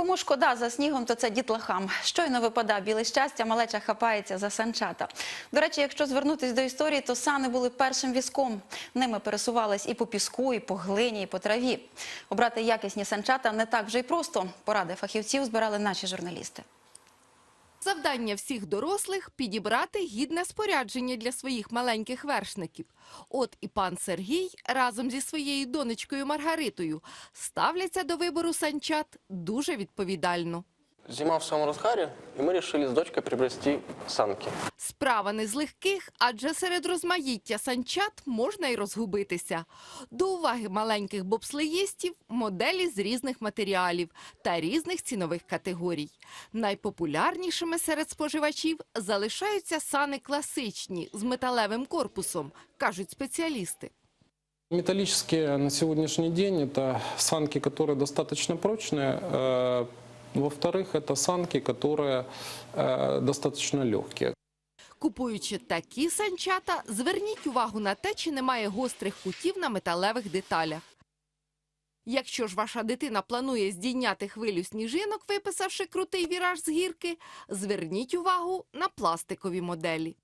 кому шкода за снігом, то це дітлахам. Щойно випадав біле щастя, малеча хапається за санчата. До речі, якщо звернутись до історії, то сани були першим візком. Ними пересувались і по піску, і по глині, і по траві. Обрати якісні санчата не так вже й просто. Поради фахівців збирали наші журналісти. Завдання всіх дорослих – підібрати гідне спорядження для своїх маленьких вершників. От і пан Сергій разом зі своєю донечкою Маргаритою ставляться до вибору санчат дуже відповідально. Зима в самом разгаре, и мы решили с дочкой приобрести санки Справа не з легких, адже серед розмаїття санчат можна й розгубитися. До уваги маленьких бобслеїстів – моделі з різних матеріалів та різних цінових категорій. Найпопулярнішими серед споживачів залишаються сани класичні з металевим корпусом, кажуть спеціалісти. Металлические на сегодняшний день это санки, которые достаточно прочные. Э, Во-вторых, это санки, которые э, достаточно легкие. Купуючи такі санчата, зверніть увагу на те, чи немає гострих кутів на металевих деталях. Якщо ж ваша дитина планує здійняти хвилю сніжинок, виписавши крутий віраж з гірки, зверніть увагу на пластикові моделі.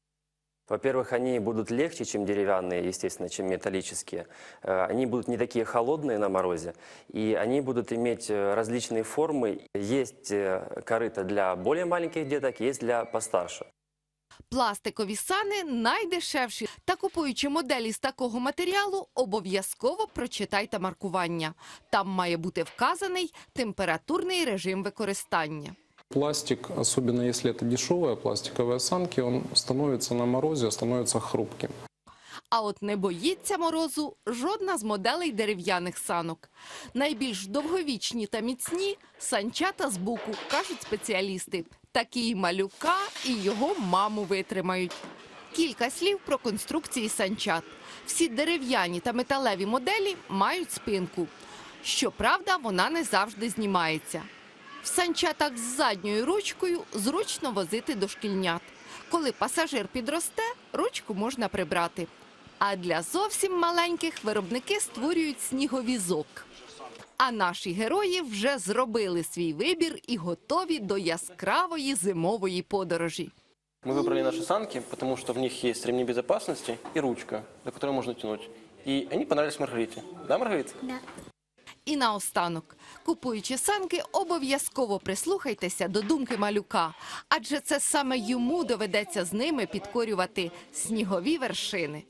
Во-первых, они будут легче, чем деревянные, естественно, чем металлические. Э, Они будут не такие холодные на морозе, и они будут иметь э, различные формы. Есть э, корыто для более маленьких деток, есть для постарше. Пластикові сани найдешевші. Та купуючи моделі з такого матеріалу, обов'язково прочитайте маркування. Там має бути вказаний температурний режим використання. Пластик, особенно если это дешевые пластиковые санки, он становится на морозе, становится хрупким. А от не боїться морозу жодна з моделей дерев'яних санок. Найбільш довговічні та міцні санчата з буку, кажуть спеціалісти. Такі малюка і його маму витримають. Кілька слів про конструкції санчат. Всі дерев'яні та металеві моделі мають спинку. Щоправда, вона не завжди знімається. В санчатах з задньою ручкою зручно возити дошкільнят. Коли пасажир підросте, ручку можна прибрати. А для зовсім маленьких виробники створюють сніговізок. А наші герої вже зробили свій вибір і готові до яскравої зимової подорожі. Мы выбрали наши санки, потому что в них есть ремни безопасности и ручка, за которую можно тянуть. И они понравились Маргарите. Да, Маргарита? І наостанок, купуючи санки, обов'язково прислухайтеся до думки малюка, адже це саме йому доведеться з ними підкорювати снігові вершини.